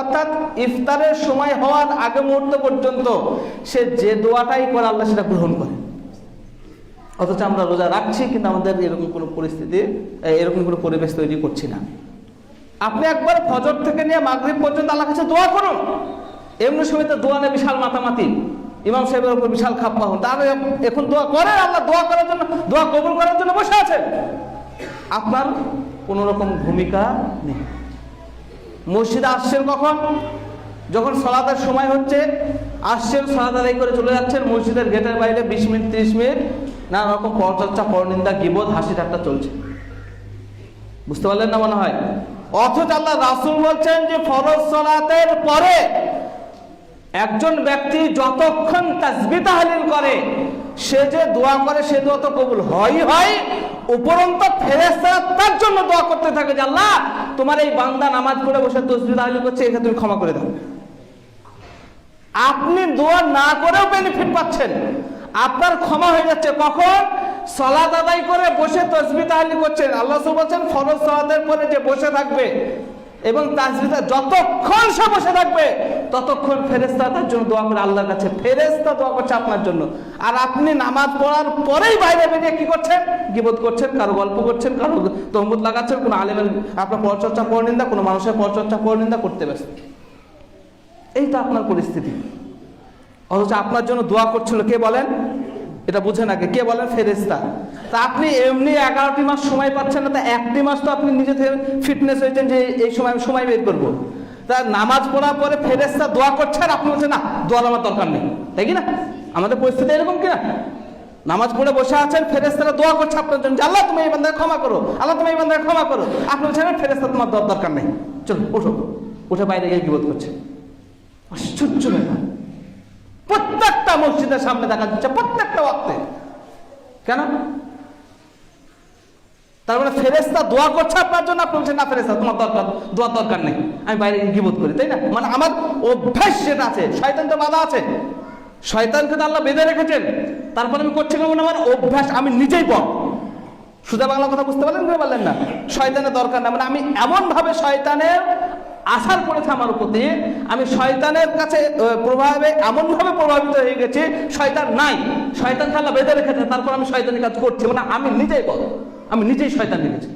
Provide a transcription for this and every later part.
অর্থাৎ ইফতারের সময় হওয়ার আগে মুহূর্ত পর্যন্ত সে যে দোয়াটাই করে, আল্লাহ সেটা গ্রহণ করে। অথচ আমরা রোজা রাখছি, কিন্তু আমাদের এরকম কোনো পরিস্থিতি এরকম কোনো পরিবেশ তৈরি করছি না। আপনি একবার ফজর থেকে নিয়ে মাগরিব পর্যন্ত আল্লাহ কাছে দোয়া করুন। এমনি সময় তো দোয়া নেই বিশাল মাতামাতি। ইমাম সাহেবের উপর বিশাল খাপ্পা হন। তাহলে এখন দোয়া করে আল্লাহ দোয়া করার জন্য, দোয়া কবুল করার জন্য বসে আছেন। আপনার কোনো রকম ভূমিকা নেই। মসজিদে আসছেন কখন? যখন সলাতের সময় হচ্ছে, আসছেন, সলাত করে চলে যাচ্ছেন, মসজিদের গেটের বাইরে বিশ মিনিট, ত্রিশ মিনিট নানা রকম পরচর্চা, পরনিন্দা গিবোধ হাসি ঠাট্টা চলছে। বুঝতে পারলেন না মনে হয়? অথচ আল্লাহ রাসুল বলছেন যে, ফরজ সলাতের পরে একজন ব্যক্তি যতক্ষণ তাসবি তাহলিল করে, সে যে দোয়া করে, সে দোয়া তো কবুল হয় হয়, উপরন্ত ফেরেস্তারা তার জন্য দোয়া করতে থাকে যে, আল্লাহ তোমার এই বান্দা নামাজ পড়ে বসে তসবি তাহলে করছে, এটা তুমি ক্ষমা করে দাও। আপনি দোয়া না করেও বেনিফিট পাচ্ছেন। আপনার ক্ষমা হয়ে যাচ্ছে। কখন? সলাদ আদায় করে বসে তসবি তাহলে করছেন। আল্লাহ বলছেন, ফরজ সলাদের পরে যে বসে থাকবে এবং তাসবিতা যতক্ষণ সে বসে থাকবে ততক্ষণ ফেরেস্তা তার জন্য দোয়া করে আল্লাহর কাছে। ফেরেস্তা দোয়া করছে আপনার জন্য। আর আপনি নামাজ পড়ার পরেই বাইরে বেরিয়ে কি করছেন? গিবোধ করছেন, কারও গল্প করছেন, কারও তহমত লাগাচ্ছেন, কোনো আলেমের আপনার পরচর্চা পরনিন্দা কোনো মানুষের পরচর্চা পরনিন্দা করতে ব্যস্ত। এই তো আপনার পরিস্থিতি। অথচ আপনার জন্য দোয়া করছিল কে বলেন? এটা বুঝেন আগে, কে বলেন? ফেরেস্তা তা আপনি এমনি এগারোটি মাস সময় পাচ্ছেন না, তা একটি মাস তো আপনি নিজে ফিটনেস হয়েছেন যে এই সময় আমি সময় বের করব। তা নামাজ পড়ার পরে ফেরেস্তা দোয়া করছে আর আপনি বলছেন, না দোয়ার আমার দরকার নেই। তাই কি না? আমাদের পরিস্থিতি এরকম কি না? নামাজ পড়ে বসে আছেন ফেরেস্তারা দোয়া করছে আপনার জন্য আল্লাহ, তুমি এই বান্দাকে ক্ষমা করো, আল্লাহ, তুমি এই বান্দাকে ক্ষমা করো। আপনি বলছেন ফেরেস্তা তোমার দর- দরকার নেই। চলো ওঠো। উঠে বাইরে গিয়ে বিবোধ করছে? আশ্চর্য ব্যাপার। প্রত্যেকটা মসজিদের সামনে দেখা যাচ্ছে, প্রত্যেকটা ওয়াক্তে। কেন? তার মানে ফেরেস্তা দোয়া করছে আপনার জন্য, আপনি বলছেন, না ফেরেস্তা তোমার দরকার, দোয়ার দরকার নেই। আমি বাইরে গিবোধ করি, তাই না? মানে আমার অভ্যাস যেটা আছে, শয়তান তো বাধা আছে। শয়তানকে তো আল্লাহ বেঁধে রেখেছেন। তারপর আমি করছি কেমন? আমার অভ্যাস, আমি নিজেই বল সুদা বাংলা কথা বুঝতে পারলেন কি পারলেন না? শয়তানের দরকার না মানে আমি এমন ভাবে শয়তানের আসার পড়েছে আমার দিয়ে আমি শয়তানের কাছে প্রভাবে এমন ভাবে প্রভাবিত হয়ে গেছি, শয়তান নাই। শয়তান খেলা বেঁধে রেখেছে, তারপর আমি শয়তানের কাজ করছি। মানে আমি নিজেই বল আমি নিজেই শয়তান রেখেছি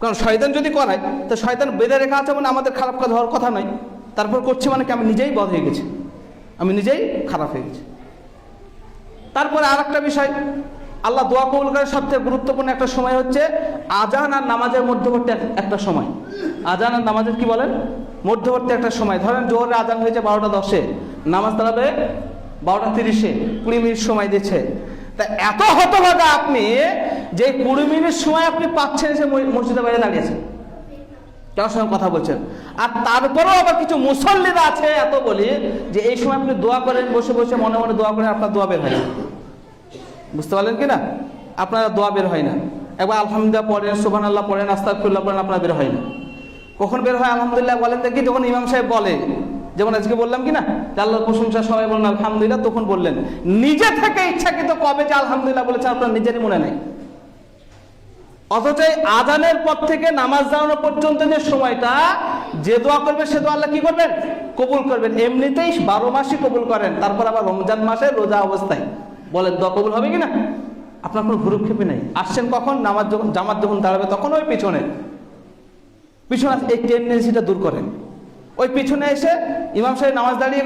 কারণ শয়তান যদি করায় তো শয়তান বেঁধে রেখা আছে মানে আমাদের খারাপ কাজ হওয়ার কথা নয়। তারপর করছি মানে কি আমি নিজেই বধ হয়ে গেছি। আমি নিজেই খারাপ হয়ে গেছি। তারপরে আর একটা বিষয়, আল্লাহ দোয়া কবুল করার সবচেয়ে গুরুত্বপূর্ণ একটা সময় হচ্ছে আজান আর নামাজের মধ্যবর্তী একটা সময়। আজান আর নামাজের কি বলেন? মধ্যবর্তী একটা সময়। ধরেন জোহরে আজান হয়েছে বারোটা দশে, নামাজ দাঁড়াবে বারোটা তিরিশে, কুড়ি মিনিট সময় দিচ্ছে। তা এত হতভাগা আপনি যে কুড়ি মিনিট সময় আপনি পাচ্ছেন সে মসজিদের বাইরে দাঁড়িয়েছেন কারোর সঙ্গে কথা বলছেন। আর তারপরেও আবার কিছু মুসল্লিরা আছে, এত বলি, যে এই সময় আপনি দোয়া করেন, বসে বসে মনে মনে দোয়া করেন, আপনার দোয়া বের হয় না। বুঝতে পারলেন কি না? আপনার দোয়া বের হয় না। একবার আলহামদুলিল্লাহ পড়েন সুবান আল্লাহ পড়েন আস্তাকুল্লাহ পড়েন, আপনার বের হয় না। কখন বের হয়? আলহামদুলিল্লাহ বলেন দেখি যখন ইমাম সাহেব বলে। যেমন আজকে বললাম কি না, যে আল্লাহর প্রশংসা, সবাই বলেন আলহামদুলিল্লাহ, তখন বললেন। নিজে থেকে ইচ্ছাকৃত কবে যে আলহামদুলিল্লাহ বলেছে, আপনার নিজেরই মনে নেই। অথচ আজানের পর থেকে নামাজ দাঁড়ানো পর্যন্ত যে সময়টা, যে দোয়া করবে সে দোয়া আল্লাহ কি করবেন? কবুল করবেন। এমনিতেই বারো মাসই কবুল করেন, তারপর আবার রমজান মাসে রোজা অবস্থায়। বলেন, দোয়া কবুল হবে কিনা? আপনার কোনো ভুরুক্ষেপে নেই। আসছেন কখন? নামাজ যখন, জামাত যখন দাঁড়াবে, তখন ওই পিছনে। পিছনে এই টেন্ডেন্সিটা দূর করেন। ওই পিছনে এসে ইমাম সাহেব নামাজ দাঁড়িয়ে